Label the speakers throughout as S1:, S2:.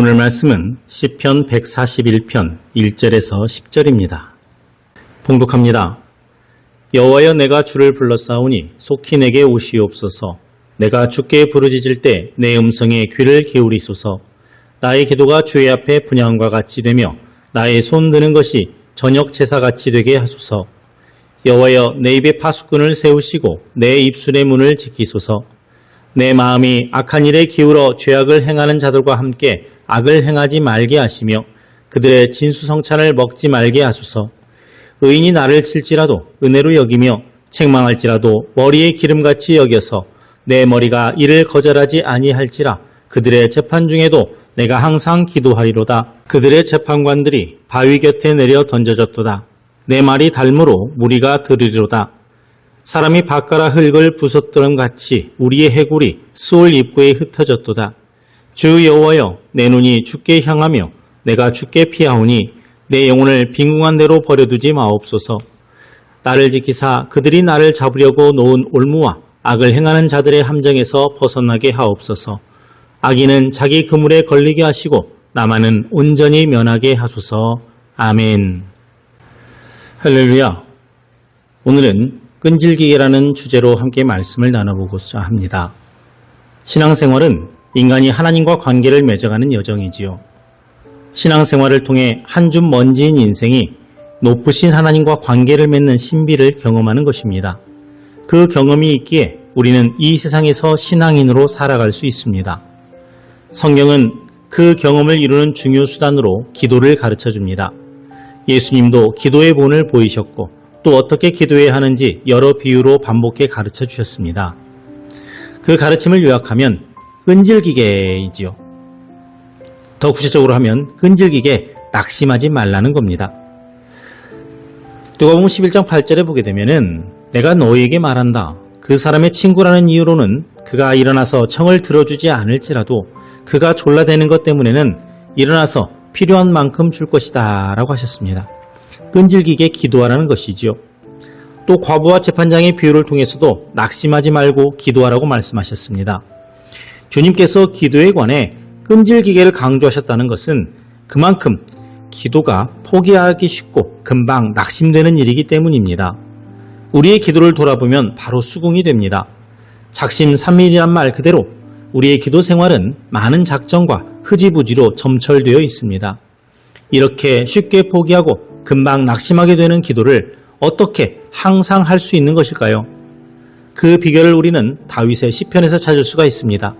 S1: 오늘 말씀은 시편 141편 1절에서 10절입니다. 봉독합니다. 여호와여 내가 주를 불러싸우니 속히 내게 오시옵소서. 내가 주께 부르짖을 때 내 음성에 귀를 기울이소서. 나의 기도가 주의 앞에 분양과 같이 되며 나의 손 드는 것이 저녁 제사같이 되게 하소서. 여호와여 내 입에 파수꾼을 세우시고 내 입술의 문을 지키소서. 내 마음이 악한 일에 기울어 죄악을 행하는 자들과 함께 악을 행하지 말게 하시며 그들의 진수성찬을 먹지 말게 하소서. 의인이 나를 칠지라도 은혜로 여기며 책망할지라도 머리에 기름같이 여겨서 내 머리가 이를 거절하지 아니할지라 그들의 재판 중에도 내가 항상 기도하리로다. 그들의 재판관들이 바위 곁에 내려 던져졌도다. 내 말이 달무로 무리가 들으리로다. 사람이 바가라 흙을 부쉈던 같이 우리의 해골이 수월 입구에 흩어졌도다. 주 여호와여 내 눈이 주께 향하며 내가 주께 피하오니 내 영혼을 빈궁한 대로 버려두지 마옵소서. 나를 지키사 그들이 나를 잡으려고 놓은 올무와 악을 행하는 자들의 함정에서 벗어나게 하옵소서. 악인은 자기 그물에 걸리게 하시고 나만은 온전히 면하게 하소서. 아멘. 할렐루야. 오늘은 끈질기게라는 주제로 함께 말씀을 나눠보고자 합니다. 신앙생활은 인간이 하나님과 관계를 맺어가는 여정이지요. 신앙생활을 통해 한 줌 먼지인 인생이 높으신 하나님과 관계를 맺는 신비를 경험하는 것입니다. 그 경험이 있기에 우리는 이 세상에서 신앙인으로 살아갈 수 있습니다. 성경은 그 경험을 이루는 중요 수단으로 기도를 가르쳐 줍니다. 예수님도 기도의 본을 보이셨고 또 어떻게 기도해야 하는지 여러 비유로 반복해 가르쳐 주셨습니다. 그 가르침을 요약하면 끈질기게이지요. 더 구체적으로 하면 끈질기게 낙심하지 말라는 겁니다. 누가복음 11장 8절에 보게 되면은 내가 너희에게 말한다. 그 사람의 친구라는 이유로는 그가 일어나서 청을 들어주지 않을지라도 그가 졸라대는 것 때문에는 일어나서 필요한 만큼 줄 것이다 라고 하셨습니다. 끈질기게 기도하라는 것이지요. 또 과부와 재판장의 비유를 통해서도 낙심하지 말고 기도하라고 말씀하셨습니다. 주님께서 기도에 관해 끈질기게를 강조하셨다는 것은 그만큼 기도가 포기하기 쉽고 금방 낙심되는 일이기 때문입니다. 우리의 기도를 돌아보면 바로 수긍이 됩니다. 작심 삼일이란 말 그대로 우리의 기도 생활은 많은 작정과 흐지부지로 점철되어 있습니다. 이렇게 쉽게 포기하고 금방 낙심하게 되는 기도를 어떻게 항상 할 수 있는 것일까요? 그 비결을 우리는 다윗의 시편에서 찾을 수가 있습니다.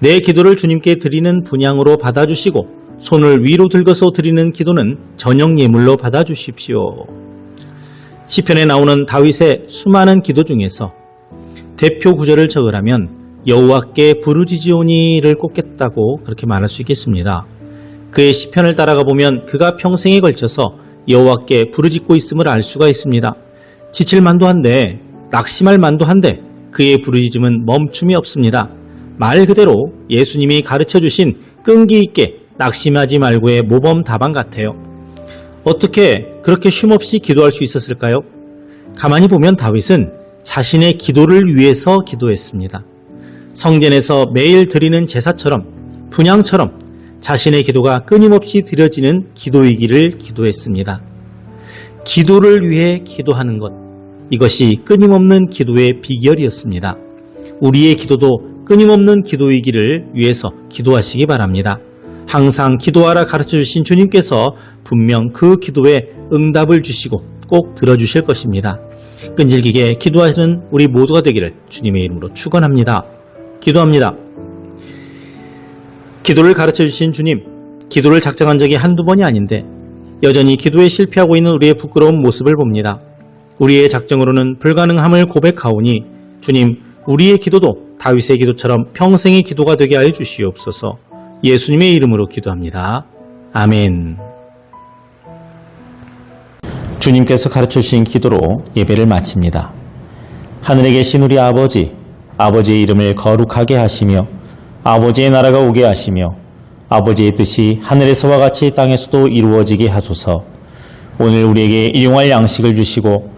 S1: 내 기도를 주님께 드리는 분양으로 받아주시고 손을 위로 들고서 드리는 기도는 저녁 예물로 받아주십시오. 시편에 나오는 다윗의 수많은 기도 중에서 대표 구절을 적으라면 여호와께 부르짖으오니를 꼽겠다고 그렇게 말할 수 있겠습니다. 그의 시편을 따라가 보면 그가 평생에 걸쳐서 여호와께 부르짖고 있음을 알 수가 있습니다. 지칠 만도 한데 낙심할 만도 한데 그의 부르짖음은 멈춤이 없습니다. 말 그대로 예수님이 가르쳐 주신 끈기 있게 낙심하지 말고의 모범 답안 같아요. 어떻게 그렇게 쉼없이 기도할 수 있었을까요? 가만히 보면 다윗은 자신의 기도를 위해서 기도했습니다. 성전에서 매일 드리는 제사처럼 분양처럼 자신의 기도가 끊임없이 드려지는 기도이기를 기도했습니다. 기도를 위해 기도하는 것 이것이 끊임없는 기도의 비결이었습니다. 우리의 기도도 끊임없는 기도이기를 위해서 기도하시기 바랍니다. 항상 기도하라 가르쳐 주신 주님께서 분명 그 기도에 응답을 주시고 꼭 들어주실 것입니다. 끈질기게 기도하시는 우리 모두가 되기를 주님의 이름으로 축원합니다. 기도합니다. 기도를 가르쳐 주신 주님, 기도를 작정한 적이 한두 번이 아닌데 여전히 기도에 실패하고 있는 우리의 부끄러운 모습을 봅니다. 우리의 작정으로는 불가능함을 고백하오니 주님, 우리의 기도도 다윗의 기도처럼 평생의 기도가 되게 하여 주시옵소서. 예수님의 이름으로 기도합니다. 아멘.
S2: 주님께서 가르쳐 주신 기도로 예배를 마칩니다. 하늘에 계신 우리 아버지, 아버지의 이름을 거룩하게 하시며 아버지의 나라가 오게 하시며 아버지의 뜻이 하늘에서와 같이 땅에서도 이루어지게 하소서. 오늘 우리에게 일용할 양식을 주시고